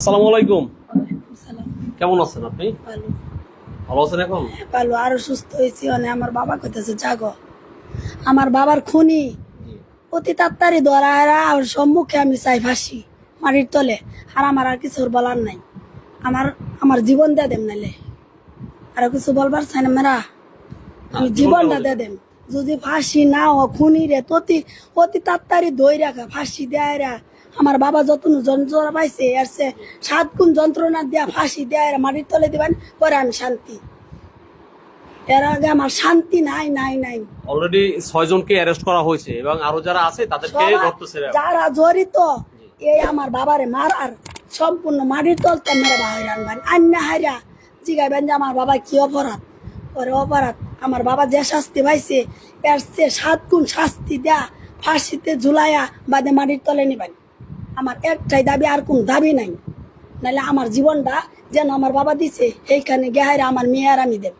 আসসালামু আলাইকুম। কেমন আছেন আপনি? ভালো। আছেন এখন? ভালো আরও সুস্থ হয়েছি মানে আমার বাবা কইতেছে জাগো। আমার বাবার খুনি। অতি তাড়াতাড়ি ধরা আর সম্মুখে আমি চাই ফাঁসি মাটির তলে। আর আমার আর কিছু বলার নাই। আমার আমার জীবন দিয়ে দেম নাইলে। আর কিছু বলবার চাই না মেরা? আমি জীবনটা দিয়ে দেম। যদি ফাঁসি না হ খুনি রে ততি অতি তাড়াতাড়ি রাখা ফাঁসি দেয় আমার বাবা যত যন্ত্রণা পাইছে আর সে সাত গুণ যন্ত্রণা দেয়া ফাঁসি দেয় মাটির তলে দিবেন পরে আমি শান্তি। এর আগে আমার শান্তি নাই নাই নাই। অলরেডি ছয় জনকে অ্যারেস্ট করা হয়েছে এবং আরও যারা আছে তাদেরকে ধরতেছে যারা জড়িত এই আমার বাবারে মার আর সম্পূর্ণ মাটির তলতে মেরে বাহির আনবেন আন্না হাইরা জিগাইবেন যে আমার বাবা কি অপরাধ? পরে অপরাধ। আমার বাবা যে শাস্তি পাইছে এর সে সাত গুণ শাস্তি দেয়া ফাঁসিতে ঝুলাইয়া বাদে মাটির তলে নিবেন। আমার একটাই দাবি, আর কোন দাবি নাই। নাহলে আমার জীবনটা যেন আমার বাবা দিছে, এইখানে গেহাইরা আমার মেয়ে আমি দেব।